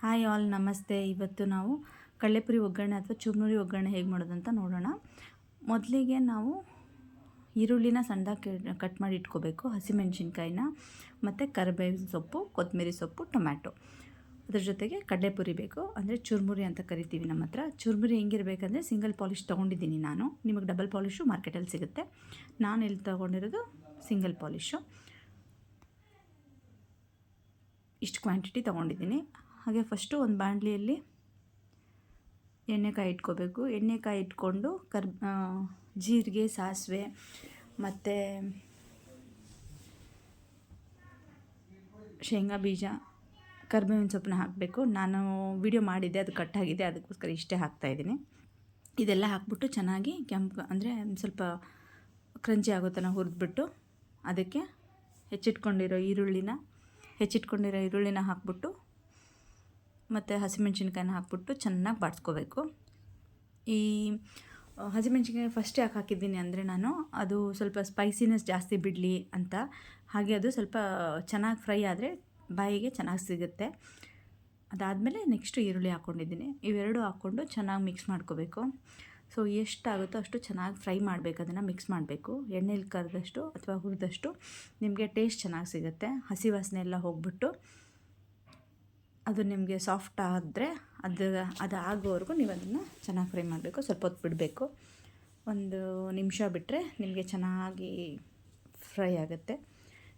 Hi all ನಮಸ್ತೆ. ಇವತ್ತು ನಾವು ಕಡಲೆಪುರಿ ಒಗ್ಗರಣೆ ಅಥವಾ ಚುರ್ಮುರಿ ಒಗ್ಗರಣೆ ಹೇಗೆ ಮಾಡೋದಂತ ನೋಡೋಣ. ಮೊದಲಿಗೆ ನಾವು ಈರುಳ್ಳಿನ ಸಣ್ಣದಾಗಿ ಕಟ್ ಮಾಡಿ ಇಟ್ಕೋಬೇಕು. ಹಸಿಮೆಣಸಿನ್ಕಾಯಿನ ಮತ್ತು ಕರಿಬೇವಿನ ಸೊಪ್ಪು ಕೊತ್ತಂಬರಿ ಸೊಪ್ಪು, ಟೊಮ್ಯಾಟೊ. ಅದ್ರ ಜೊತೆಗೆ ಕಡಲೆಪುರಿ ಬೇಕು. ಅಂದರೆ ಚುರ್ಮುರಿ ಅಂತ ಕರಿತೀವಿ ನಮ್ಮ ಹತ್ರ. ಚುರ್ಮುರಿ ಹೆಂಗಿರಬೇಕಂದ್ರೆ ಸಿಂಗಲ್ ಪಾಲಿಶ್ ತೊಗೊಂಡಿದ್ದೀನಿ ನಾನು. ನಿಮಗೆ ಡಬಲ್ ಪಾಲಿಶು ಮಾರ್ಕೆಟಲ್ಲಿ ಸಿಗುತ್ತೆ. ನಾನು ಇಲ್ಲಿ ತೊಗೊಂಡಿರೋದು ಸಿಂಗಲ್ ಪಾಲಿಶು. ಇಷ್ಟು ಕ್ವಾಂಟಿಟಿ ತೊಗೊಂಡಿದ್ದೀನಿ. ಹಾಗೆ ಫಸ್ಟು ಒಂದು ಬಾಣಲಿಯಲ್ಲಿ ಎಣ್ಣೆಕಾಯಿ ಇಟ್ಕೋಬೇಕು. ಎಣ್ಣೆಕಾಯಿ ಇಟ್ಕೊಂಡು ಕರ್ ಜೀರಿಗೆ, ಸಾಸಿವೆ ಮತ್ತು ಶೇಂಗಾ ಬೀಜ, ಕರ್ಬೇವಿನ ಸೊಪ್ಪನ್ನ ಹಾಕಬೇಕು. ನಾನು ವಿಡಿಯೋ ಮಾಡಿದ್ದೆ, ಅದು ಕಟ್ಟಾಗಿದೆ ಅದಕ್ಕೋಸ್ಕರ ಇಷ್ಟೇ ಹಾಕ್ತಾಯಿದ್ದೀನಿ ಇದೆಲ್ಲ ಹಾಕ್ಬಿಟ್ಟು ಚೆನ್ನಾಗಿ ಕೆಂಪು, ಅಂದರೆ ಸ್ವಲ್ಪ ಕ್ರಂಚಿ ಆಗೋ ಥರ ಹುರಿದ್ಬಿಟ್ಟು ಅದಕ್ಕೆ ಹೆಚ್ಚಿಟ್ಕೊಂಡಿರೋ ಈರುಳ್ಳಿನ ಹೆಚ್ಚಿಟ್ಕೊಂಡಿರೋ ಈರುಳ್ಳಿನ ಹಾಕ್ಬಿಟ್ಟು ಮತ್ತು ಹಸಿಮೆಣ್ಸಿನ್ಕಾಯಿನ ಹಾಕ್ಬಿಟ್ಟು ಚೆನ್ನಾಗಿ ಬಾಡಿಸ್ಕೋಬೇಕು. ಈ ಹಸಿಮೆಣ್ಸಿನ್ಕಾಯಿ ಫಸ್ಟ್ ಯಾಕೆ ಹಾಕಿದ್ದೀನಿ ಅಂದರೆ ನಾನು ಅದು ಸ್ವಲ್ಪ ಸ್ಪೈಸಿನೆಸ್ ಜಾಸ್ತಿ ಬಿಡಲಿ ಅಂತ. ಹಾಗೆ ಅದು ಸ್ವಲ್ಪ ಚೆನ್ನಾಗಿ ಫ್ರೈ ಆದರೆ ಬಾಯಿಗೆ ಚೆನ್ನಾಗಿ ಸಿಗುತ್ತೆ. ಅದಾದಮೇಲೆ ನೆಕ್ಸ್ಟು ಈರುಳ್ಳಿ ಹಾಕ್ಕೊಂಡಿದ್ದೀನಿ ಇವೆರಡು ಹಾಕ್ಕೊಂಡು ಚೆನ್ನಾಗಿ ಮಿಕ್ಸ್ ಮಾಡ್ಕೋಬೇಕು. ಸೊ ಎಷ್ಟಾಗುತ್ತೋ ಅಷ್ಟು ಚೆನ್ನಾಗಿ ಫ್ರೈ ಮಾಡಬೇಕು, ಅದನ್ನು ಮಿಕ್ಸ್ ಮಾಡಬೇಕು. ಎಣ್ಣೆಲಿ ಕರೆದಷ್ಟು ಅಥವಾ ಹುರಿದಷ್ಟು ನಿಮಗೆ ಟೇಸ್ಟ್ ಚೆನ್ನಾಗಿ ಸಿಗುತ್ತೆ. ಹಸಿ ವಾಸನೆ ಎಲ್ಲ ಹೋಗ್ಬಿಟ್ಟು. ಅದು ನಿಮಗೆ ಸಾಫ್ಟ್ ಆದರೆ ಅದು ಅದು ಆಗೋವರೆಗೂ ನೀವು ಅದನ್ನು ಚೆನ್ನಾಗಿ ಫ್ರೈ ಮಾಡಬೇಕು. ಸ್ವಲ್ಪ ಹೊತ್ತು ಬಿಡಬೇಕು. ಒಂದು ನಿಮಿಷ ಬಿಟ್ಟರೆ ನಿಮಗೆ ಚೆನ್ನಾಗಿ ಫ್ರೈ ಆಗುತ್ತೆ.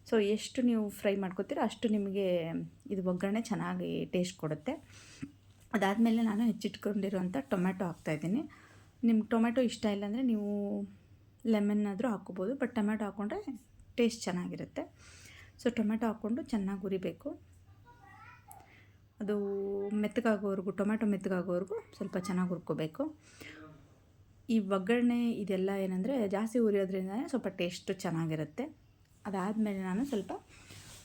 ಸೊ ಎಷ್ಟು ನೀವು ಫ್ರೈ ಮಾಡ್ಕೋತೀರೋ ಅಷ್ಟು ನಿಮಗೆ ಇದು ಒಗ್ಗರಣೆ ಚೆನ್ನಾಗಿ ಟೇಸ್ಟ್ ಕೊಡುತ್ತೆ. ಅದಾದಮೇಲೆ ನಾನು ಹೆಚ್ಚಿಟ್ಕೊಂಡಿರೋಂಥ ಟೊಮ್ಯಾಟೊ ಹಾಕ್ತಾಯಿದ್ದೀನಿ ನಿಮ್ಗೆ ಟೊಮೆಟೊ ಇಷ್ಟ ಇಲ್ಲ ಅಂದರೆ ನೀವು ಲೆಮನ್ ಆದರೂ ಹಾಕ್ಕೋಬೋದು, ಬಟ್ ಟೊಮೆಟೊ ಹಾಕ್ಕೊಂಡ್ರೆ ಟೇಸ್ಟ್ ಚೆನ್ನಾಗಿರುತ್ತೆ. ಸೊ ಟೊಮೆಟೊ ಹಾಕ್ಕೊಂಡು ಚೆನ್ನಾಗಿ ಹುರಿಬೇಕು. ಅದು ಮೆತ್ತಗಾಗೋವರೆಗೂ ಟೊಮೆಟೊ ಮೆತ್ತಗಾಗೋವರೆಗೂ ಸ್ವಲ್ಪ ಚೆನ್ನಾಗಿ ಹುರ್ಕೋಬೇಕು. ಈ ಒಗ್ಗರಣೆ ಇದೆಲ್ಲ ಏನಂದರೆ ಜಾಸ್ತಿ ಹುರಿಯೋದ್ರಿಂದ ಸ್ವಲ್ಪ ಟೇಸ್ಟು ಚೆನ್ನಾಗಿರುತ್ತೆ. ಅದಾದಮೇಲೆ ನಾನು ಸ್ವಲ್ಪ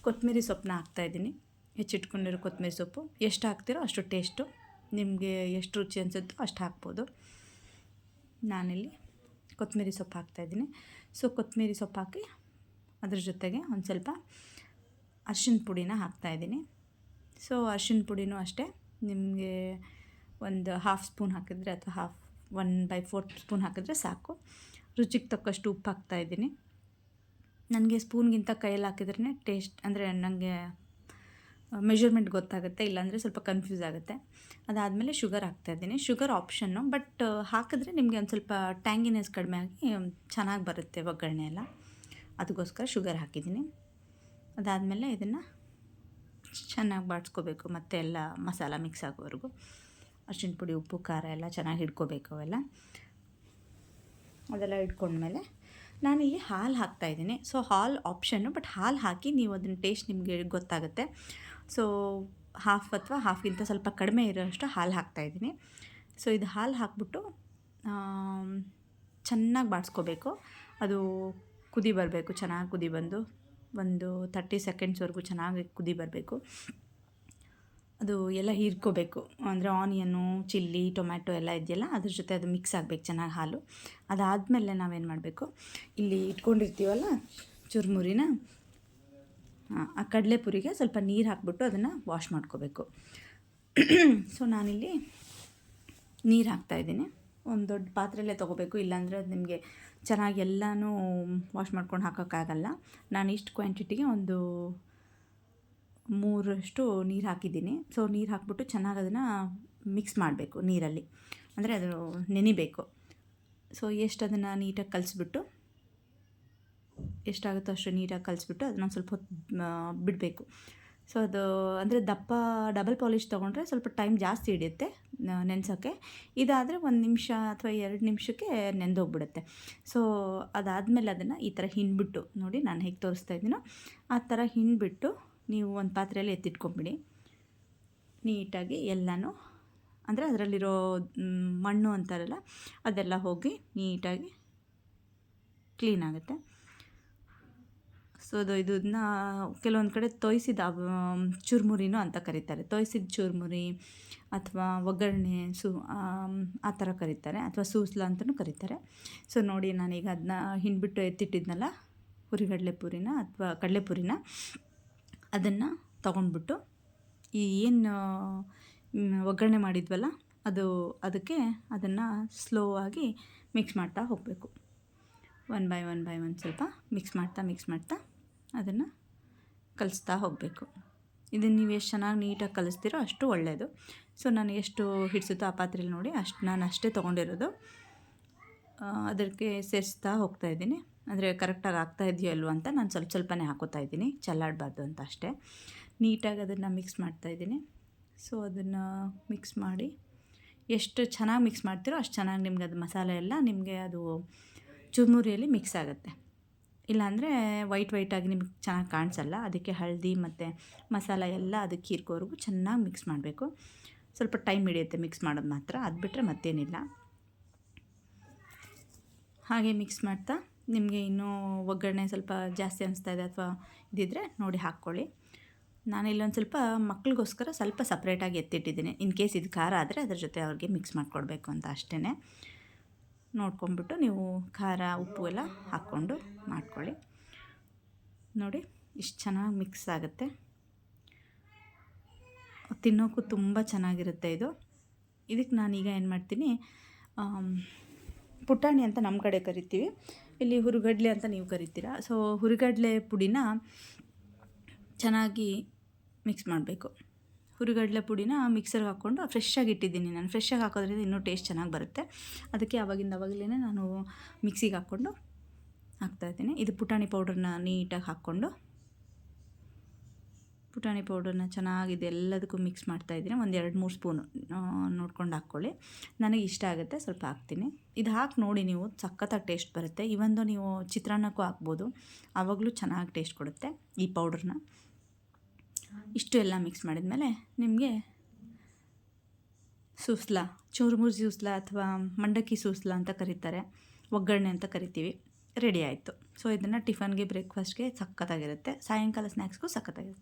ಕೊತ್ತಂಬರಿ ಸೊಪ್ಪನ್ನ ಹಾಕ್ತಾಯಿದ್ದೀನಿ ಹೆಚ್ಚಿಟ್ಕೊಂಡಿರೋ ಕೊತ್ತಂಬರಿ ಸೊಪ್ಪು ಎಷ್ಟು ಹಾಕ್ತಿರೋ ಅಷ್ಟು ಟೇಸ್ಟು. ನಿಮಗೆ ಎಷ್ಟು ರುಚಿ ಅನಿಸುತ್ತೋ ಅಷ್ಟು ಹಾಕ್ಬೋದು. ನಾನಿಲ್ಲಿ ಕೊತ್ತಂಬರಿ ಸೊಪ್ಪು ಹಾಕ್ತಾಯಿದ್ದೀನಿ ಸೊ, ಕೊತ್ತಂಬರಿ ಸೊಪ್ಪು ಹಾಕಿ ಅದ್ರ ಜೊತೆಗೆ ಒಂದು ಸ್ವಲ್ಪ ಅರ್ಶಿನ ಪುಡಿನ ಹಾಕ್ತಾಯಿದ್ದೀನಿ ಸೊ ಅರ್ಶಿನ ಪುಡಿನೂ ಅಷ್ಟೇ. ನಿಮಗೆ ಒಂದು ಹಾಫ್ ಸ್ಪೂನ್ ಹಾಕಿದರೆ ಅಥವಾ half one by four spoon ಹಾಕಿದ್ರೆ ಸಾಕು. ರುಚಿಗೆ ತಕ್ಕಷ್ಟು ಉಪ್ಪು ಹಾಕ್ತಾಯಿದ್ದೀನಿ ನನಗೆ ಸ್ಪೂನ್ಗಿಂತ ಕೈಯಲ್ಲಿ ಹಾಕಿದ್ರೇ ಟೇಸ್ಟ್ ಅಂದರೆ ನನಗೆ ಮೆಜರ್ಮೆಂಟ್ ಗೊತ್ತಾಗುತ್ತೆ, ಇಲ್ಲಾಂದರೆ ಸ್ವಲ್ಪ ಕನ್ಫ್ಯೂಸ್ ಆಗುತ್ತೆ. ಅದಾದಮೇಲೆ ಶುಗರ್ ಹಾಕ್ತಾಯಿದ್ದೀನಿ ಶುಗರ್ ಆಪ್ಷನ್ನು ಬಟ್ ಹಾಕಿದ್ರೆ ನಿಮಗೆ ಒಂದು ಸ್ವಲ್ಪ ಟ್ಯಾಂಗಿನೆಸ್ ಕಡಿಮೆ ಆಗಿ ಚೆನ್ನಾಗಿ ಬರುತ್ತೆ ಒಗ್ಗರಣೆ ಎಲ್ಲ. ಅದಕ್ಕೋಸ್ಕರ ಶುಗರ್ ಹಾಕಿದ್ದೀನಿ. ಅದಾದಮೇಲೆ ಇದನ್ನು ಚೆನ್ನಾಗಿ ಬಾಡಿಸ್ಕೋಬೇಕು ಮತ್ತು ಎಲ್ಲ ಮಸಾಲ ಮಿಕ್ಸ್ ಆಗೋವರೆಗೂ. ಅರ್ಶಿನ ಪುಡಿ, ಉಪ್ಪು, ಖಾರ ಎಲ್ಲ ಚೆನ್ನಾಗಿ ಹಿಡ್ಕೋಬೇಕು ಅವೆಲ್ಲ. ಅದೆಲ್ಲ ಇಟ್ಕೊಂಡ್ಮೇಲೆ ನಾನಿಲ್ಲಿ ಹಾಲು ಹಾಕ್ತಾಯಿದ್ದೀನಿ ಸೊ ಹಾಲು ಆಪ್ಷನ್ನು ಬಟ್ ಹಾಲು ಹಾಕಿ ನೀವು ಅದನ್ನ ಟೇಸ್ಟ್ ನಿಮಗೆ ಗೊತ್ತಾಗುತ್ತೆ. ಸೊ ಹಾಫ್ ಅಥವಾ ಹಾಫ್ಗಿಂತ ಸ್ವಲ್ಪ ಕಡಿಮೆ ಇರೋಷ್ಟು ಹಾಲು ಹಾಕ್ತಾಯಿದ್ದೀನಿ ಸೊ ಇದು ಹಾಲು ಹಾಕ್ಬಿಟ್ಟು ಚೆನ್ನಾಗಿ ಬಾಡಿಸ್ಕೋಬೇಕು. ಅದು ಕುದಿ ಬರಬೇಕು, ಚೆನ್ನಾಗಿ ಕುದಿ ಬಂದು. ಒಂದು ತರ್ಟಿ ಸೆಕೆಂಡ್ಸ್ವರೆಗೂ ಚೆನ್ನಾಗಿ ಕುದಿ ಬರಬೇಕು. ಅದು ಎಲ್ಲ ಹೀರ್ಕೋಬೇಕು. ಅಂದರೆ ಆನಿಯನ್ನು ಚಿಲ್ಲಿ ಟೊಮ್ಯಾಟೊ ಎಲ್ಲ ಇದೆಯಲ್ಲ, ಅದ್ರ ಜೊತೆ ಅದು ಮಿಕ್ಸ್ ಆಗಬೇಕು ಚೆನ್ನಾಗಿ ಹಾಲು. ಅದಾದಮೇಲೆ ನಾವೇನು ಮಾಡಬೇಕು? ಇಲ್ಲಿ ಇಟ್ಕೊಂಡಿರ್ತೀವಲ್ಲ, ಚುರುಮುರಿನ, ಆ ಕಡಲೆಪುರಿಗೆ ಸ್ವಲ್ಪ ನೀರು ಹಾಕ್ಬಿಟ್ಟು ಅದನ್ನು ವಾಶ್ ಮಾಡ್ಕೋಬೇಕು. ಸೊ ನಾನಿಲ್ಲಿ ನೀರು ಹಾಕ್ತಾಯಿದ್ದೀನಿ ಒಂದು ದೊಡ್ಡ ಪಾತ್ರೆಯಲ್ಲೇ ತೊಗೋಬೇಕು, ಇಲ್ಲಾಂದರೆ ಅದು ನಿಮಗೆ ಚೆನ್ನಾಗಿ ಎಲ್ಲನೂ ವಾಶ್ ಮಾಡ್ಕೊಂಡು ಹಾಕೋಕ್ಕಾಗಲ್ಲ. ನಾನು ಇಷ್ಟು ಕ್ವಾಂಟಿಟಿಗೆ ಒಂದು ಮೂರಷ್ಟು ನೀರು ಹಾಕಿದ್ದೀನಿ. ಸೊ ನೀರು ಹಾಕ್ಬಿಟ್ಟು ಚೆನ್ನಾಗಿ ಅದನ್ನು ಮಿಕ್ಸ್ ಮಾಡಬೇಕು ನೀರಲ್ಲಿ. ಅಂದರೆ ಅದು ನೆನಿಬೇಕು. ಸೊ ಎಷ್ಟು ಅದನ್ನು ನೀಟಾಗಿ ಕಲಿಸ್ಬಿಟ್ಟು, ಎಷ್ಟಾಗುತ್ತೋ ಅಷ್ಟು ನೀಟಾಗಿ ಕಲಿಸ್ಬಿಟ್ಟು ಅದನ್ನ ಸ್ವಲ್ಪ ಹೊತ್ತು ಬಿಡಬೇಕು. ಸೊ ಅದು ಅಂದರೆ ದಪ್ಪ ಡಬಲ್ ಪಾಲಿಶ್ ತೊಗೊಂಡ್ರೆ ಸ್ವಲ್ಪ ಟೈಮ್ ಜಾಸ್ತಿ ಹಿಡಿಯುತ್ತೆ ನೆನೆಸೋಕ್ಕೆ ಇದಾದರೆ ಒಂದು ನಿಮಿಷ ಅಥವಾ ಎರಡು ನಿಮಿಷಕ್ಕೆ ನೆಂದೋಗ್ಬಿಡುತ್ತೆ ಸೊ ಅದಾದಮೇಲೆ ಅದನ್ನು ಈ ಥರ ಹಿಂಡ್ಬಿಟ್ಟು, ನೋಡಿ ನಾನು ಹೇಗೆ ತೋರಿಸ್ತಾ ಇದ್ದೀನೋ, ಆ ಥರ ಹಿಂಡ್ಬಿಟ್ಟು ನೀವು ಒಂದು ಪಾತ್ರೆಯಲ್ಲಿ ಎತ್ತಿಟ್ಕೊಂಬಿಡಿ. ನೀಟಾಗಿ ಎಲ್ಲನೂ, ಅಂದರೆ ಅದರಲ್ಲಿರೋ ಮಣ್ಣು ಅಂತಾರಲ್ಲ, ಅದೆಲ್ಲ ಹೋಗಿ ನೀಟಾಗಿ ಕ್ಲೀನ್ ಆಗುತ್ತೆ. ಸೊ ಅದು ಇದನ್ನ ಕೆಲವೊಂದು ಕಡೆ ತೋಯಿಸಿದ ಚುರುಮುರಿನೂ ಅಂತ ಕರೀತಾರೆ. ತೋಯಿಸಿದ ಚುರುಮುರಿ ಅಥವಾ ಒಗ್ಗರಣೆ, ಸು ಆ ಥರ ಕರೀತಾರೆ. ಅಥವಾ ಸೂಸ್ಲ ಅಂತಲೂ ಕರೀತಾರೆ. ಸೊ ನೋಡಿ, ನಾನೀಗ ಅದನ್ನ ಹಿಂಡ್ಬಿಟ್ಟು ಎತ್ತಿಟ್ಟಿದ್ನಲ್ಲ, ಹುರಿಗಡಲೆ ಪೂರಿನ ಅಥವಾ ಕಡಲೆಪುರಿನ ಅದನ್ನು ತೊಗೊಂಡ್ಬಿಟ್ಟು ಈ ಏನು ಒಗ್ಗರಣೆ ಮಾಡಿದ್ವಲ್ಲ, ಅದು, ಅದಕ್ಕೆ ಅದನ್ನು ಸ್ಲೋ ಆಗಿ ಮಿಕ್ಸ್ ಮಾಡ್ತಾ ಹೋಗಬೇಕು. One by one by one ಸ್ವಲ್ಪ ಮಿಕ್ಸ್ ಮಾಡ್ತಾ ಮಿಕ್ಸ್ ಮಾಡ್ತಾ. ಅದನ್ನು ಕಲಿಸ್ತಾ ಹೋಗಬೇಕು. ಇದನ್ನು ನೀವು ಎಷ್ಟು ಚೆನ್ನಾಗಿ ನೀಟಾಗಿ ಕಲಿಸ್ತೀರೋ ಅಷ್ಟು ಒಳ್ಳೆಯದು ಸೊ ನಾನು ಎಷ್ಟು ಹಿಡಿಸುತ್ತೋ ಆ ಪಾತ್ರೆಯಲ್ಲಿ ನೋಡಿ, ಅಷ್ಟು ನಾನು ಅಷ್ಟೇ ತೊಗೊಂಡಿರೋದು. ಅದಕ್ಕೆ ಸೇರಿಸ್ತಾ ಹೋಗ್ತಾ ಇದ್ದೀನಿ. ಅಂದರೆ ಕರೆಕ್ಟಾಗಿ ಆಗ್ತಾ ಇದೆಯೋ ಅಲ್ವ ಅಂತ ನಾನು ಸ್ವಲ್ಪ ಸ್ವಲ್ಪನೇ ಹಾಕೋತಾ ಇದ್ದೀನಿ. ಚೆಲ್ಲಾಡಬಾರ್ದು ಅಂತ ಅಷ್ಟೇ. ನೀಟಾಗಿ ಅದನ್ನು ಮಿಕ್ಸ್ ಮಾಡ್ತಾ ಇದ್ದೀನಿ. ಸೊ, ಅದನ್ನು ಮಿಕ್ಸ್ ಮಾಡಿ ಎಷ್ಟು ಚೆನ್ನಾಗಿ ಮಿಕ್ಸ್ ಮಾಡ್ತೀರೋ ಅಷ್ಟು ಚೆನ್ನಾಗಿ ನಿಮ್ಗೆ ಅದು ಮಸಾಲೆ ಎಲ್ಲ ನಿಮಗೆ ಅದು ಚುರುಮುರಿಯಲ್ಲಿ ಮಿಕ್ಸ್ ಆಗುತ್ತೆ. ಇಲ್ಲಾಂದರೆ ವೈಟ್ ವೈಟಾಗಿ ನಿಮಗೆ ಚೆನ್ನಾಗಿ ಕಾಣಿಸಲ್ಲ, ಅದಕ್ಕೆ ಹಳದಿ ಮತ್ತು ಮಸಾಲ ಎಲ್ಲ ಅದಕ್ಕೆ ಹೀರ್ಕೋವರೆಗೂ ಚೆನ್ನಾಗಿ ಮಿಕ್ಸ್ ಮಾಡಬೇಕು. ಸ್ವಲ್ಪ ಟೈಮ್ ಹಿಡಿಯುತ್ತೆ ಮಿಕ್ಸ್ ಮಾಡೋದು ಮಾತ್ರ, ಅದು ಬಿಟ್ಟರೆ ಮತ್ತೇನಿಲ್ಲ. ಹಾಗೆ ಮಿಕ್ಸ್ ಮಾಡ್ತಾ ನಿಮಗೆ ಇನ್ನೂ ಒಗ್ಗರಣೆ ಸ್ವಲ್ಪ ಜಾಸ್ತಿ ಅನಿಸ್ತಾ ಇದೆ ಅಥವಾ ಇದಿದ್ರೆ ನೋಡಿ ಹಾಕ್ಕೊಳ್ಳಿ. ನಾನು ಇಲ್ಲೊಂದು ಸ್ವಲ್ಪ ಮಕ್ಳಿಗೋಸ್ಕರ ಸ್ವಲ್ಪ ಸಪ್ರೇಟಾಗಿ ಎತ್ತಿಟ್ಟಿದ್ದೀನಿ. ಇನ್ ಕೇಸ್ ಇದು ಖಾರ ಆದರೆ ಅದ್ರ ಜೊತೆ ಅವ್ರಿಗೆ ಮಿಕ್ಸ್ ಮಾಡಿಕೊಡ್ಬೇಕು ಅಂತ ಅಷ್ಟೇ ನೋಡ್ಕೊಂಬಿಟ್ಟು ನೀವು ಖಾರ ಉಪ್ಪು ಎಲ್ಲ ಹಾಕ್ಕೊಂಡು ಮಾಡ್ಕೊಳ್ಳಿ. ನೋಡಿ, ಇಷ್ಟು ಚೆನ್ನಾಗಿ ಮಿಕ್ಸ್ ಆಗುತ್ತೆ. ತಿನ್ನೋಕ್ಕೂ ತುಂಬ ಚೆನ್ನಾಗಿರುತ್ತೆ ಇದು. ಇದಕ್ಕೆ ನಾನೀಗ ಏನು ಮಾಡ್ತೀನಿ ಪುಟಾಣಿ ಅಂತ ನಮ್ಮ ಕಡೆ ಕರಿತೀವಿ. ಇಲ್ಲಿ ಹುರುಗಡ್ಲೆ ಅಂತ ನೀವು ಕರಿತೀರಾ. ಸೊ ಹುರುಗಡ್ಲೆ ಪುಡಿನ ಚೆನ್ನಾಗಿ ಮಿಕ್ಸ್ ಮಾಡಬೇಕು. ಹುರುಗಡ್ಲೆ ಪುಡಿನ ಮಿಕ್ಸರ್ಗೆ ಹಾಕ್ಕೊಂಡು ಫ್ರೆಶ್ಶಾಗಿ ಇಟ್ಟಿದ್ದೀನಿ ನಾನು. ಫ್ರೆಶ್ಶಾಗಿ ಹಾಕೋದ್ರಿಂದ ಇನ್ನೂ ಟೇಸ್ಟ್ ಚೆನ್ನಾಗಿ ಬರುತ್ತೆ. ಅದಕ್ಕೆ ಅವಾಗಿಂದ ಅವಾಗಲೇ ನಾನು ಮಿಕ್ಸಿಗೆ ಹಾಕ್ಕೊಂಡು ಹಾಕ್ತಾಯಿದ್ದೀನಿ ಇದು ಪುಟಾಣಿ ಪೌಡ್ರನ್ನ ನೀಟಾಗಿ ಹಾಕ್ಕೊಂಡು ಪುಟಾಣಿ ಪೌಡರ್ನ ಚೆನ್ನಾಗಿದೆ ಎಲ್ಲದಕ್ಕೂ ಮಿಕ್ಸ್ ಮಾಡ್ತಾ ಇದ್ದೀನಿ. ಒಂದು ಎರಡು ಮೂರು ಸ್ಪೂನು ನೋಡ್ಕೊಂಡು ಹಾಕ್ಕೊಳ್ಳಿ. ನನಗೆ ಇಷ್ಟ ಆಗುತ್ತೆ, ಸ್ವಲ್ಪ ಹಾಕ್ತೀನಿ. ಇದು ಹಾಕಿ ನೋಡಿ ನೀವು, ಸಖತ್ತಾಗಿ ಟೇಸ್ಟ್ ಬರುತ್ತೆ. ಇವಂದು ನೀವು ಚಿತ್ರಾನ್ನಕ್ಕೂ ಹಾಕ್ಬೋದು. ಆವಾಗಲೂ ಚೆನ್ನಾಗಿ ಟೇಸ್ಟ್ ಕೊಡುತ್ತೆ ಈ ಪೌಡ್ರನ್ನ ಇಷ್ಟು ಎಲ್ಲ ಮಿಕ್ಸ್ ಮಾಡಿದ್ಮೇಲೆ ನಿಮಗೆ ಸೂಸ್ಲ, ಚೂರುಮುರಿ ಸೂಸ್ಲ ಅಥವಾ ಮಂಡಕ್ಕಿ ಸೂಸ್ಲ ಅಂತ ಕರೀತಾರೆ. ಒಗ್ಗರಣೆ ಅಂತ ಕರಿತೀವಿ. ರೆಡಿ ಆಯಿತು. ಸೊ ಇದನ್ನು ಟಿಫನ್ಗೆ ಬ್ರೇಕ್ಫಾಸ್ಟ್ಗೆ ಸಖತ್ತಾಗಿರುತ್ತೆ. ಸಾಯಂಕಾಲ ಸ್ನ್ಯಾಕ್ಸ್ಗೂ ಸಖತ್ತಾಗಿರುತ್ತೆ.